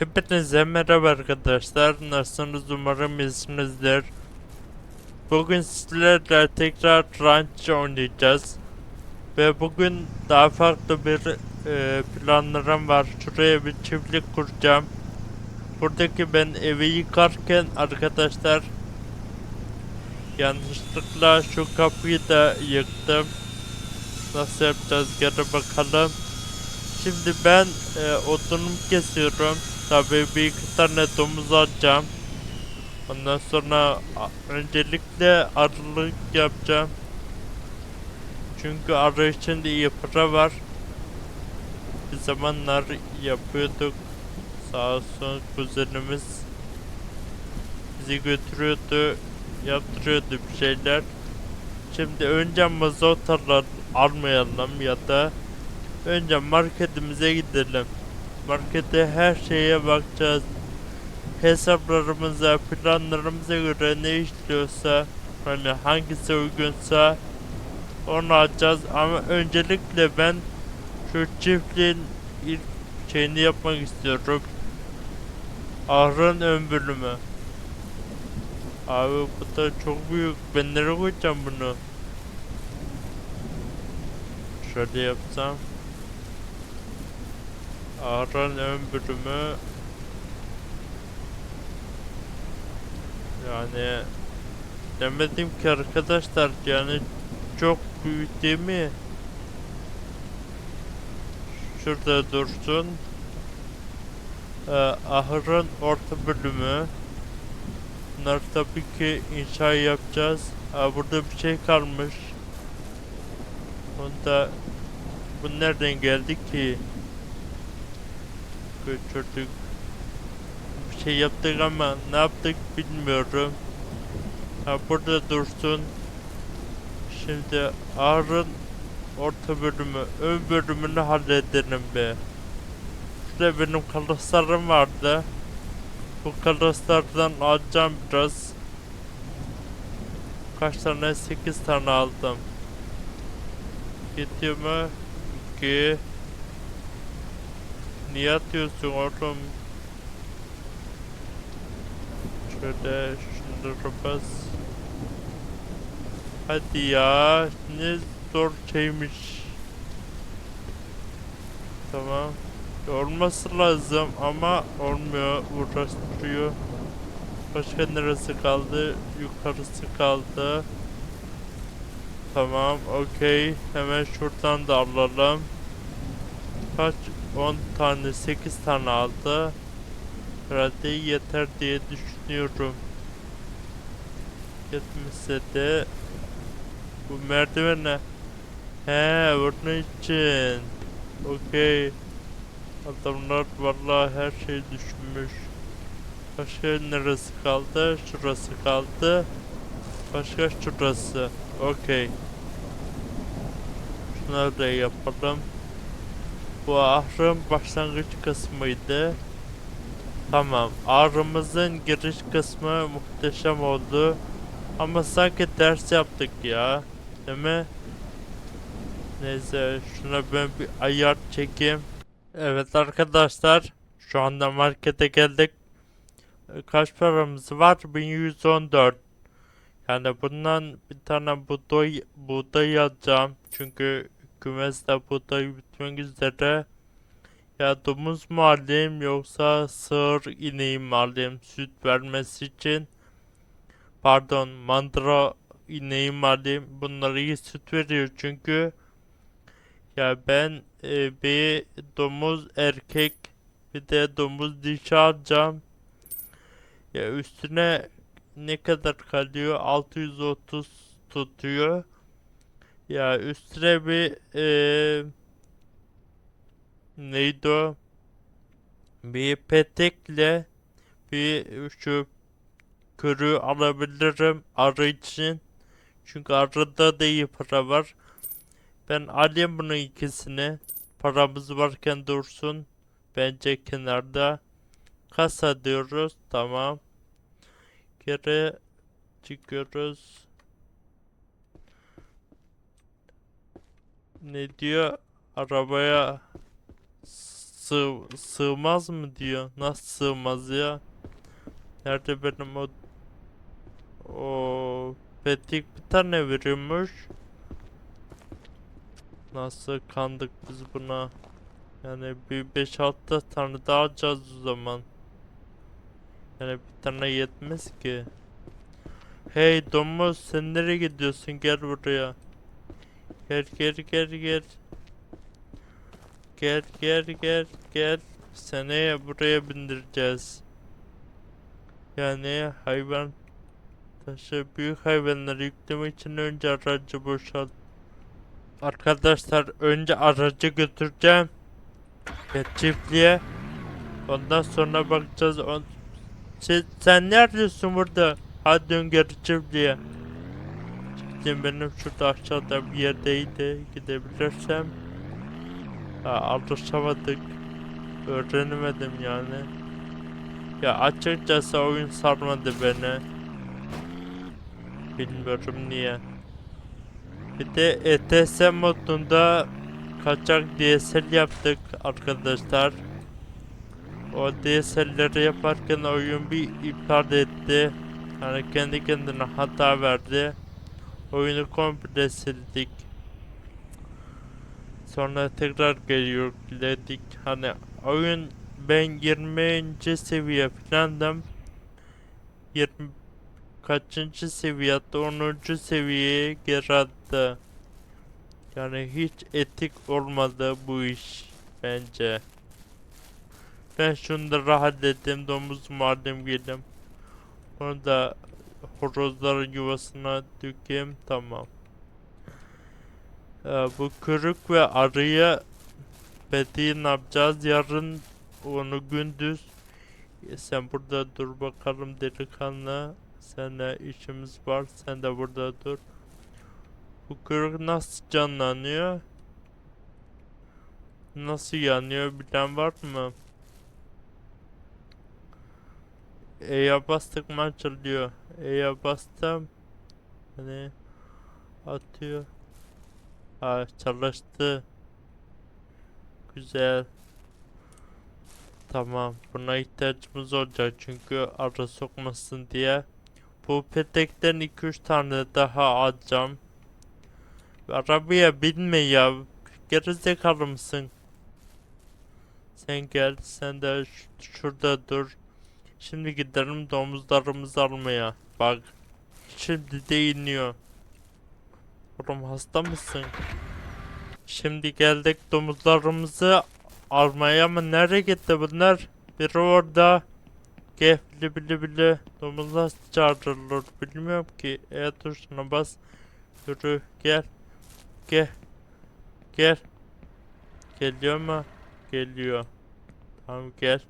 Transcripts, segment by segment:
Hepinize merhaba arkadaşlar. Nasılsınız? Umarım iyisinizdir. Bugün sizlerle tekrar Ranch oynayacağız. Ve bugün daha farklı bir e, planlarım var. Şuraya bir çiftlik kuracağım. Buradaki ben evi yıkarken arkadaşlar yanlışlıkla şu kapıyı da yıktım. Nasıl yapacağız? Geri bakalım. Şimdi ben e, otunumu kesiyorum. Tabii bir iki tane domuz alacağım. Ondan sonra öncelikle arılık yapacağım. Çünkü arı için de iyi para var. Bir zamanlar yapıyorduk. Sağ olsun kuzenimiz bizi götürüyordu. Yaptırıyordu bir şeyler. Şimdi önce mazot al- almayalım ya da Önce marketimize gidelim. Markete her şeye bakacağız. Hesaplarımıza, planlarımıza göre ne işliyorsa, hani hangisi uygunsa onu alacağız. Ama öncelikle ben şu çiftliğin ilk şeyini yapmak istiyorum. Ahırın ön bölümü. Abi bu da çok büyük. Ben nereye koyacağım bunu? Şöyle yapsam. Ağrı'nın ön bölümü yani demedim ki arkadaşlar yani çok büyük değil mi? Şurada dursun. Ee, ahırın orta bölümü. Bunlar tabii ki inşa yapacağız. Aa, burada bir şey kalmış. Onda bu nereden geldi ki? Götürdük. Bir şey yaptık ama ne yaptık bilmiyorum. Ha burada dursun. Şimdi ağrın orta bölümü, ön bölümünü halledelim be. Şurada benim kalaslarım vardı. Bu kalaslardan alacağım biraz. Kaç tane? 8 tane aldım. Gidiyor mu? 2 Niye atıyorsun oğlum? Şöyle şunları bas. Hadi ya. Ne zor şeymiş. Tamam. Olması lazım ama olmuyor. Uğraştırıyor. Başka neresi kaldı? Yukarısı kaldı. Tamam, okey. Hemen şuradan da alalım. Kaç? 10 tane 8 tane aldı. Herhalde yeter diye düşünüyorum. Yetmişse de bu merdivene he bunun için. Okey. Adamlar vallahi her şey düşünmüş. Başka neresi kaldı? Şurası kaldı. Başka şurası. Okey. Şunları da yapalım bu ahırın başlangıç kısmıydı. Tamam. Ahırımızın giriş kısmı muhteşem oldu. Ama sanki ders yaptık ya. Değil mi? Neyse şuna ben bir ayar çekeyim. Evet arkadaşlar. Şu anda markete geldik. E, Kaç paramız var? 1114. Yani bundan bir tane buğday, buğday alacağım. Çünkü kümeste buğday bitmek üzere. Ya domuz mu alayım yoksa sığır ineği mi alayım süt vermesi için? Pardon mandıra ineği mi alayım? Bunlar iyi süt veriyor çünkü. Ya ben e, bir domuz erkek bir de domuz dişi alacağım. Ya üstüne ne kadar kalıyor? 630 tutuyor. Ya üstüne bir eee neydi o? Bir petekle bir şu körü alabilirim arı için. Çünkü arıda da iyi para var. Ben alayım bunun ikisini. Paramız varken dursun. Bence kenarda. Kasa diyoruz. Tamam. Geri çıkıyoruz. Ne diyor? Arabaya sığ, sığmaz mı diyor. Nasıl sığmaz ya? Nerede benim o o Petik bir tane veriyormuş. Nasıl kandık biz buna? Yani bir 5-6 tane daha alacağız o zaman. Yani bir tane yetmez ki. Hey domuz sen nereye gidiyorsun? Gel buraya. Gel gel gel gel. Gel gel gel gel. Seni buraya bindireceğiz. Yani hayvan taşı büyük hayvanları yüklemek için önce aracı boşalt. Arkadaşlar önce aracı götüreceğim. Ya çiftliğe. Ondan sonra bakacağız. On... Sen, sen ne arıyorsun burada? Hadi dön geri çiftliğe. Çiftliğim benim şurada aşağıda bir yerdeydi. Gidebilirsem. Ha, alışamadık. Öğrenemedim yani. Ya açıkçası oyun sarmadı beni. Bilmiyorum niye. Bir de ETS modunda kaçak DSL yaptık arkadaşlar. O DSL'leri yaparken oyun bir iptal etti. Yani kendi kendine hata verdi. Oyunu komple sildik. Sonra tekrar geliyor dedik. Hani oyun ben 20. seviye falandım. 20 kaçıncı seviyede 10. seviyeye geri. Yani hiç etik olmadı bu iş bence. Ben şunu da rahat ettim domuz madem geldim. Bunu da horozların yuvasına dökeyim tamam. Ee, bu kırık ve arıya Betty'yi ne yapacağız? Yarın onu gündüz E, sen burada dur bakalım delikanlı. Seninle işimiz var. Sen de burada dur. Bu kırık nasıl canlanıyor? Nasıl yanıyor bilen var mı? E'ye bastık mı açılıyor. E'ye bastım. Hani atıyor. Ha çalıştı. Güzel. Tamam. Buna ihtiyacımız olacak çünkü ara sokmasın diye. Bu petekten 2-3 tane daha alacağım. Arabaya binme ya. Gerizekalı mısın? Sen gel. Sen de şurada dur. Şimdi gidelim domuzlarımızı almaya. Bak. Şimdi de iniyor. Oğlum hasta mısın? Şimdi geldik domuzlarımızı almaya ama nereye gitti bunlar? Biri orada. Gel bili bili bili. Domuzlar çağırılır. Bilmiyorum ki. E tuşuna bas. Yürü gel. Gel. Gel. Geliyor mu? Geliyor. Tamam gel.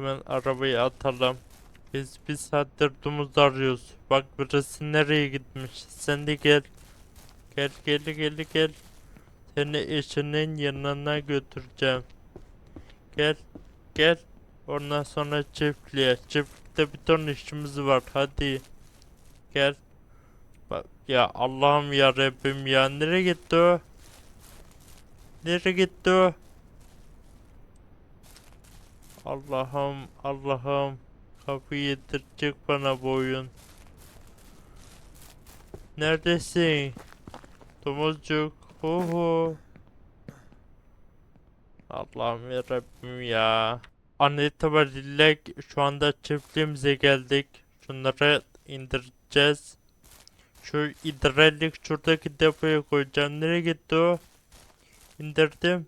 Hemen arabayı atalım. Biz bir saattir domuz arıyoruz. Bak birisi nereye gitmiş. Sen de gel. Gel gel gel gel. Seni eşinin yanına götüreceğim. Gel. Gel. Ondan sonra çiftliğe. Çiftlikte bir ton işimiz var. Hadi. Gel. Bak ya Allah'ım ya Rabbim ya. Nereye gitti o? Nereye gitti o? Allah'ım Allah'ım. Kapıyı yedirecek bana bu oyun. Neredesin? Domuzcuk. Hu hu. Allah'ım yarabbim ya. An itibariyle şu anda çiftliğimize geldik. Şunları indireceğiz. Şu indirelik şuradaki depoya koyacağım. Nereye gitti o? İndirdim.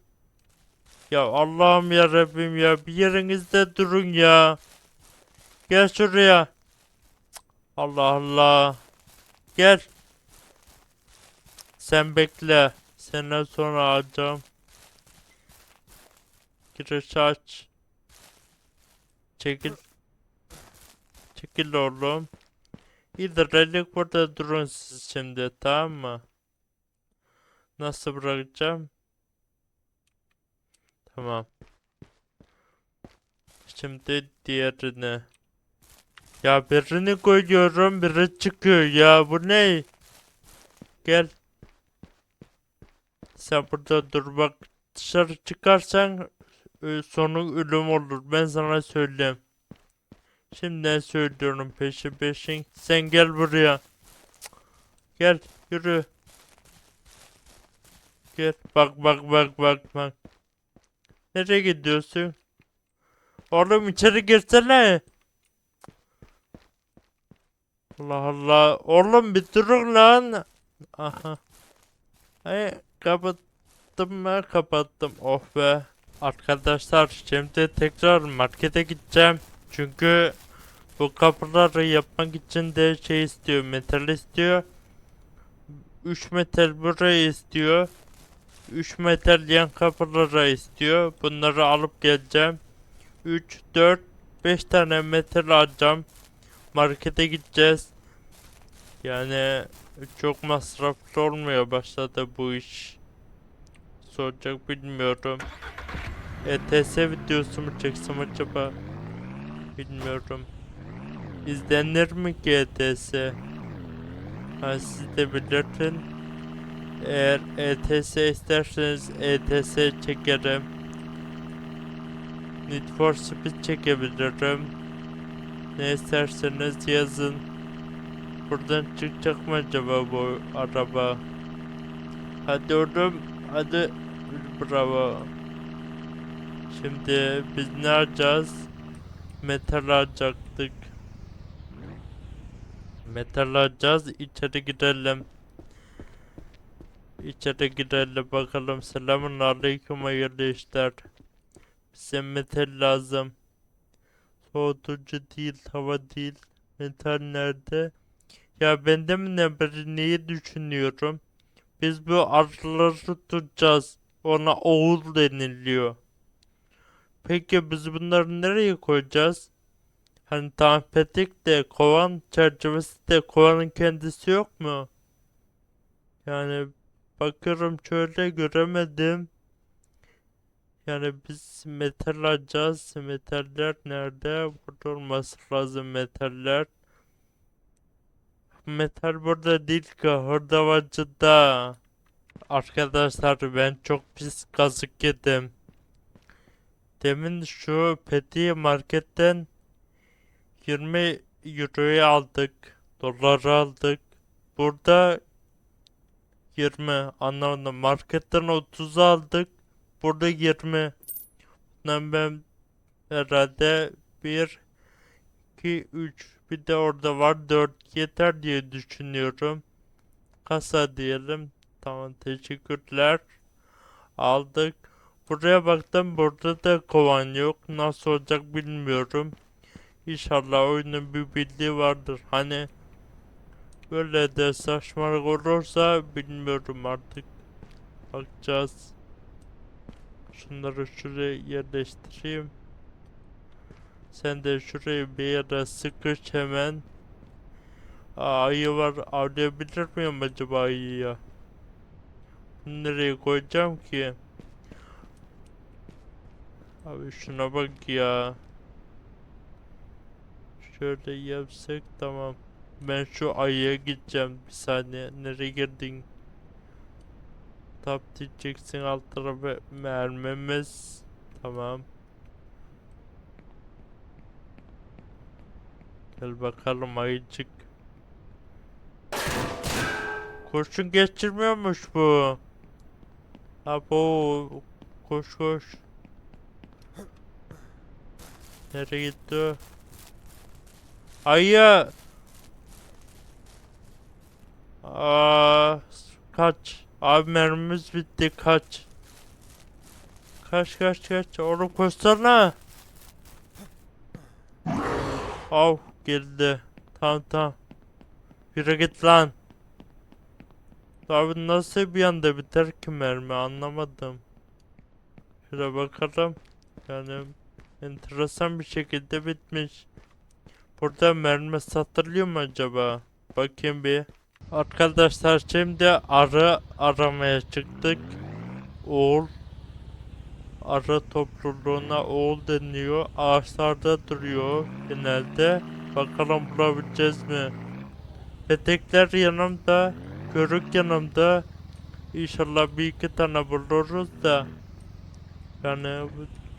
Ya Allah'ım yarabbim ya. Bir yerinizde durun ya. Gel şuraya. Allah Allah. Gel. Sen bekle. Senden sonra alacağım. Giriş aç. Çekil. Çekil oğlum. İdrarlık burada durun siz şimdi tamam mı? Nasıl bırakacağım? Tamam. Şimdi diğerini. Ya birini koyuyorum biri çıkıyor ya bu ne? Gel. Sen burada dur bak dışarı çıkarsan e, sonu ölüm olur. Ben sana söyleyeyim. Şimdiden söylüyorum peşin peşin. Sen gel buraya. Gel yürü. Gel bak bak bak bak bak. Nereye gidiyorsun? Oğlum içeri girsene. Allah Allah. Oğlum bir durun lan. Aha. Ay kapattım mı? Kapattım. Oh be. Arkadaşlar şimdi tekrar markete gideceğim. Çünkü bu kapıları yapmak için de şey istiyor. Metal istiyor. 3 metal buraya istiyor. 3 metal yan kapılara istiyor. Bunları alıp geleceğim. 3, 4, 5 tane metal alacağım. Markete gideceğiz. Yani çok masraflı olmuyor başladı bu iş. Soracak bilmiyorum. ETS videosu mu çeksem acaba? Bilmiyorum. İzlenir mi ki ETS? Ha siz de belirtin. Eğer ETS isterseniz ETS çekerim. Need for Speed çekebilirim. Ne isterseniz yazın. Buradan çıkacak mı acaba bu araba? Hadi oğlum, hadi. Bravo. Şimdi biz ne alacağız? Metal alacaktık. Metal alacağız, içeri girelim. İçeri girelim bakalım. Selamun aleyküm hayırlı işler. Bize metal lazım. Soğutucu değil, hava değil. Metal nerede? Ya ben de mi ne ben neyi düşünüyorum? Biz bu arıları tutacağız. Ona oğul deniliyor. Peki biz bunları nereye koyacağız? Hani petek de kovan çerçevesi de kovanın kendisi yok mu? Yani bakıyorum şöyle göremedim. Yani biz metal alacağız. Metaller nerede? Burada olması lazım metaller. Metal burada değil ki hırdavacıda. Arkadaşlar ben çok pis kazık yedim. Demin şu peti marketten 20 euroya aldık. Doları aldık. Burada 20 anlamadım. Marketten 30 aldık. Burada 20. Bundan ben herhalde 1 2 3 bir de orada var 4 yeter diye düşünüyorum. Kasa diyelim. Tamam teşekkürler. Aldık. Buraya baktım burada da kovan yok. Nasıl olacak bilmiyorum. İnşallah oyunun bir bildiği vardır. Hani böyle de saçmalık olursa bilmiyorum artık. Bakacağız. Şunları şuraya yerleştireyim. Sen de şuraya bir yere sıkış hemen. Aa, ayı var. Avlayabilir miyim acaba? Bunu nereye koyacağım ki? Abi şuna bak ya. Şöyle yapsak tamam. Ben şu ayıya gideceğim. Bir saniye. Nereye girdin? Tap diyeceksin alt tarafa mermimiz. Tamam. Gel bakalım ayıcık. Kurşun geçirmiyormuş bu. Abo koş koş. Nereye gitti? Ayı. Aa, kaç. Abi mermimiz bitti kaç. Kaç kaç kaç. Oğlum koşsana. Av geldi. Tamam tamam. Yürü git lan. Abi nasıl bir anda biter ki mermi anlamadım. Şöyle bakalım. Yani enteresan bir şekilde bitmiş. Burada mermi satılıyor mu acaba? Bakayım bir. Arkadaşlar şimdi arı aramaya çıktık. Oğul. Arı topluluğuna oğul deniyor. Ağaçlarda duruyor genelde. Bakalım bulabileceğiz mi? Petekler yanımda. Körük yanımda. İnşallah bir iki tane buluruz da. Yani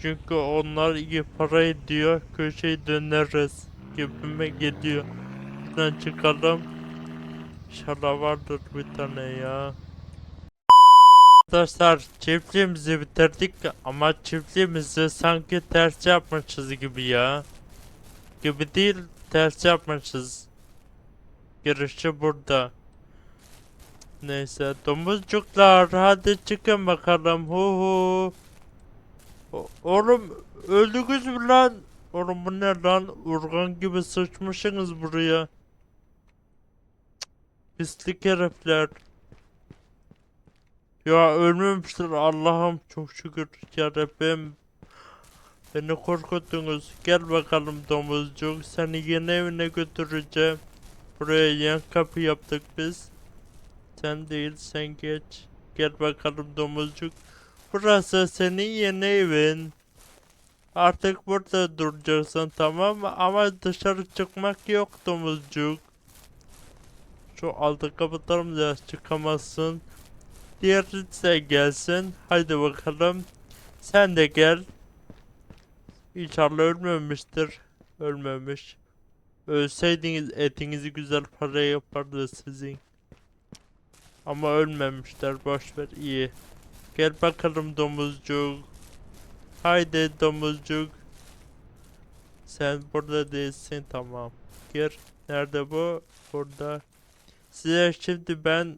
çünkü onlar iyi para ediyor. Köşeyi döneriz gibime geliyor. Buradan çıkalım. İnşallah vardır bir tane ya. Arkadaşlar çiftliğimizi bitirdik ama çiftliğimizi sanki ters yapmışız gibi ya. Gibi değil ters yapmışız. Girişi burada. Neyse domuzcuklar hadi çıkın bakalım hu hu. Oğlum öldünüz mü lan? Oğlum bu ne lan? Urgan gibi sıçmışsınız buraya. Pislik herifler. Ya ölmemiştir Allah'ım çok şükür ya Rabbim. Beni korkuttunuz. Gel bakalım domuzcuk. Seni yeni evine götüreceğim. Buraya yan kapı yaptık biz. Sen değil sen geç. Gel bakalım domuzcuk. Burası senin yeni evin. Artık burada duracaksın tamam mı? Ama dışarı çıkmak yok domuzcuk. Şu altı kapatalım da çıkamazsın. Diğeri de gelsin. Haydi bakalım. Sen de gel. İnşallah ölmemiştir. Ölmemiş. Ölseydiniz etinizi güzel para yapardı sizin. Ama ölmemişler boşver iyi. Gel bakalım domuzcuk. Haydi domuzcuk. Sen burada değilsin tamam. Gir. Nerede bu? Burada. Size şimdi ben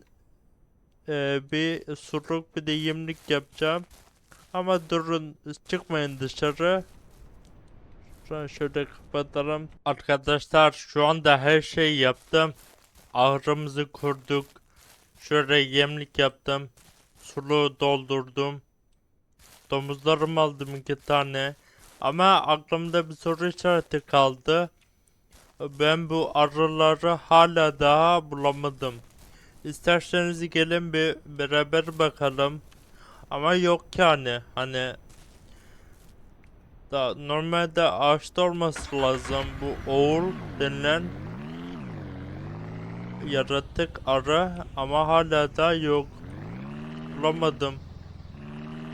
eee, bir suruk bir de yemlik yapacağım. Ama durun çıkmayın dışarı. Şuradan şöyle kapatalım. Arkadaşlar şu anda her şeyi yaptım. Ahırımızı kurduk. Şöyle yemlik yaptım. Sulu doldurdum. Domuzlarımı aldım iki tane. Ama aklımda bir soru işareti kaldı. Ben bu arıları hala daha bulamadım. İsterseniz gelin bir beraber bakalım. Ama yok yani hani da normalde ağaçta olması lazım bu oğul denilen yaratık arı ama hala da yok. Bulamadım.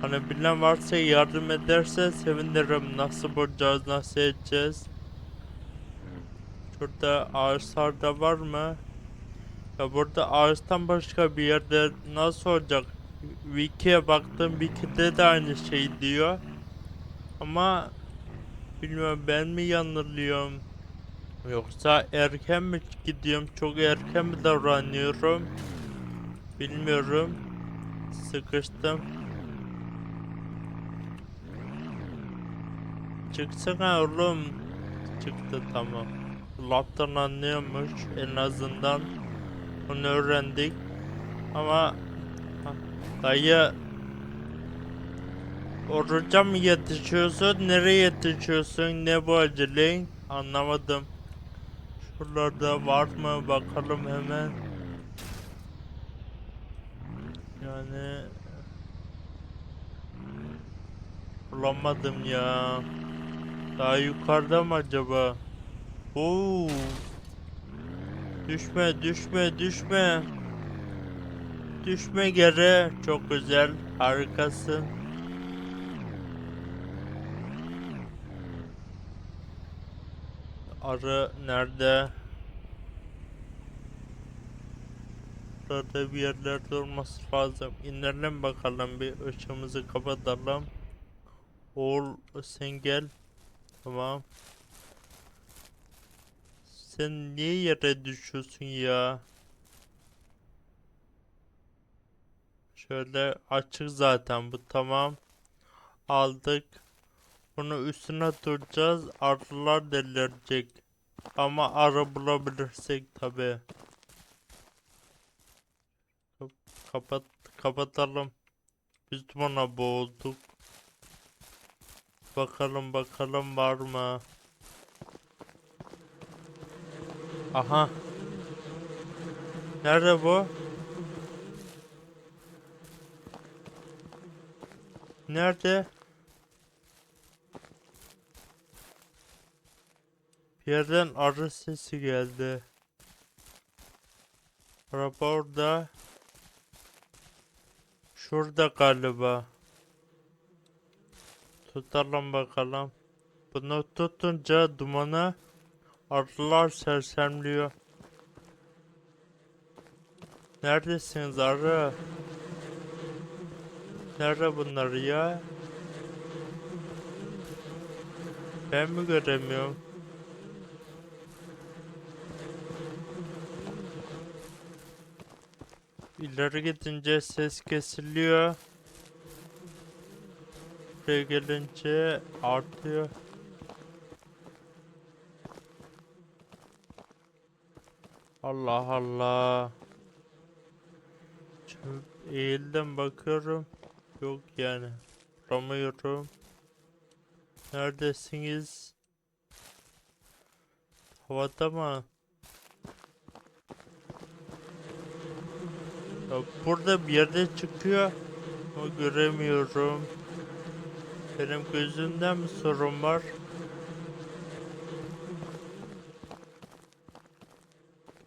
Hani bilen varsa yardım ederse sevinirim. Nasıl bulacağız, nasıl edeceğiz? Şurada ağaçlarda var mı? Ya burada ağaçtan başka bir yerde nasıl olacak? Wiki'ye baktım, Wiki'de de aynı şey diyor. Ama bilmiyorum ben mi yanılıyorum? Yoksa erken mi gidiyorum? Çok erken mi davranıyorum? Bilmiyorum. Sıkıştım. Çıksana oğlum. Çıktı tamam. Laftan anlıyormuş en azından. Onu öğrendik. Ama dayı Oruca mı yetişiyorsun? Nereye yetişiyorsun? Ne bu acelen? Anlamadım. Şuralarda var mı? Bakalım hemen. Yani bulamadım ya. Daha yukarıda mı acaba? Oo. Düşme, düşme, düşme. Düşme geri. Çok güzel. Harikasın. Arı nerede? Burada bir yerlerde olması lazım. İnelim bakalım bir ışığımızı kapatalım. Oğul sen gel. Tamam. Sen niye yere düşüyorsun ya? Şöyle açık zaten bu tamam. Aldık. Bunu üstüne duracağız. Arılar delirecek. Ama arı bulabilirsek tabi. Kapat kapatalım. Biz buna boğulduk. Bakalım bakalım var mı? Aha. Nerede bu? Nerede? Bir yerden arı sesi geldi. Araba orada. Şurada galiba. Tutalım bakalım. Bunu tutunca dumanı arılar sersemliyor. Neredesiniz arı? Nerede bunlar ya? Ben mi göremiyorum? İleri gidince ses kesiliyor. Buraya gelince artıyor. Allah Allah. Şimdi eğildim bakıyorum. Yok yani. Bulamıyorum. Neredesiniz? Havada mı? Yok burada bir yerde çıkıyor. Ama göremiyorum. Benim gözümden mi sorun var?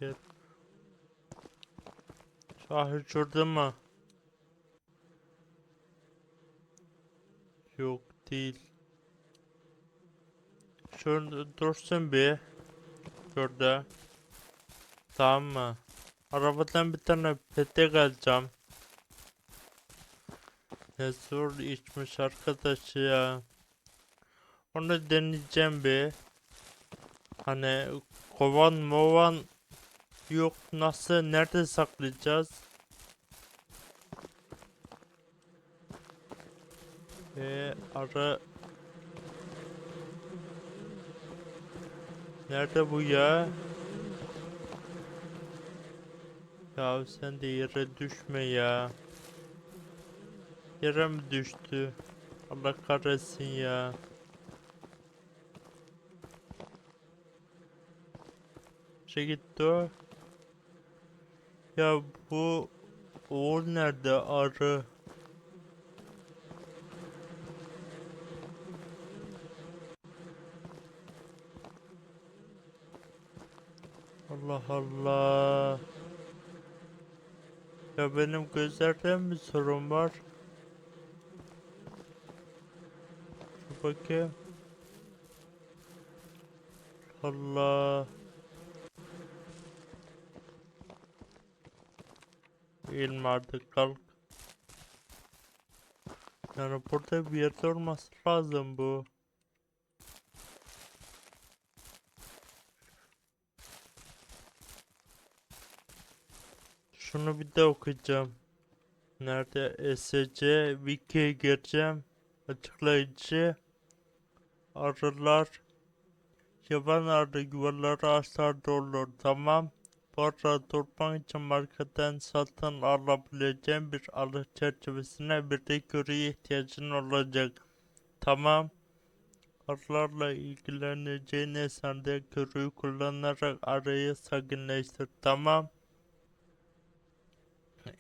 Gel. Şahı şurada mı? Yok değil. Şurada dursun bir. Şurada. Tamam mı? Arabadan bir tane petek alacağım. Ne zor içmiş arkadaş ya. Onu deneyeceğim bir. Hani kovan movan yok nasıl nerede saklayacağız? Ve ara Nerede bu ya? Ya sen de yere düşme ya. Yere mi düştü? Allah kahretsin ya. Şey gitti o. Ya bu Oğul nerede arı? Allah Allah. Ya benim gözlerden mi sorun var? Dur bakayım. Allah. Eğilme artık kalk. Yani burada bir yerde olması lazım bu. Şunu bir de okuyacağım. Nerede? SC Wiki'ye gireceğim. Açıklayıcı. Arılar. Yaban arı yuvaları ağaçlarda olur. Tamam. Arada durmak için marketten satın alabileceğim bir arı çerçevesine bir de köreye ihtiyacın olacak. Tamam. Arılarla ilgileneceğin eserde körüyü kullanarak arıyı sakinleştir. Tamam.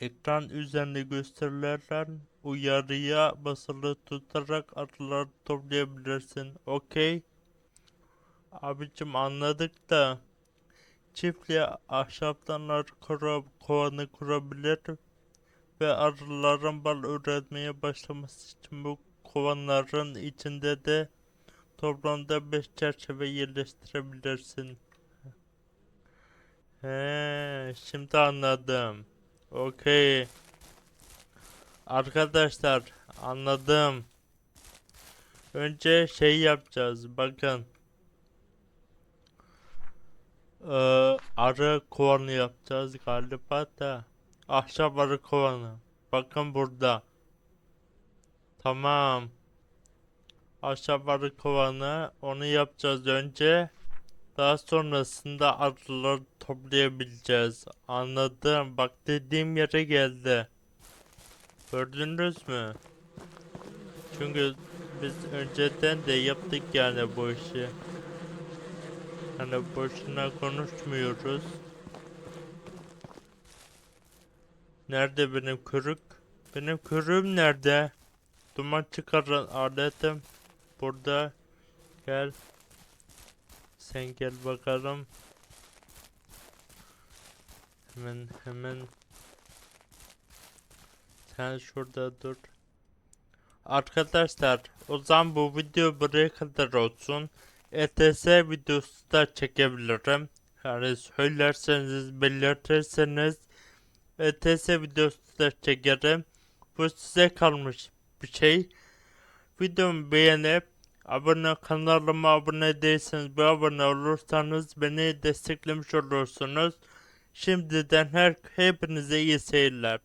Ekran üzerinde gösterilen uyarıya basılı tutarak arıları toplayabilirsin. Okey. Abicim anladık da çiftliğe ahşaptan arı kovanı kurabilir ve arıların bal üretmeye başlaması için bu kovanların içinde de toplamda 5 çerçeve yerleştirebilirsin. He, şimdi anladım. Okey. Arkadaşlar anladım. Önce şey yapacağız. Bakın. Ee, arı kovanı yapacağız galiba da. Ahşap arı kovanı. Bakın burada. Tamam. Ahşap arı kovanı. Onu yapacağız önce. Daha sonrasında arıları toplayabileceğiz. Anladım. Bak dediğim yere geldi. Gördünüz mü? Çünkü biz önceden de yaptık yani bu işi. Hani boşuna konuşmuyoruz. Nerede benim kürük? Benim kürüğüm nerede? Duman çıkaran aletim. Burada. Gel. Sen gel bakalım. Hemen hemen. Sen şurada dur. Arkadaşlar o zaman bu video buraya kadar olsun. ETS videosu da çekebilirim. Yani söylerseniz belirtirseniz ETS videosu da çekerim. Bu size kalmış bir şey. Videomu beğenip abone kanalıma abone değilseniz bir abone olursanız beni desteklemiş olursunuz. Şimdiden her hepinize iyi seyirler.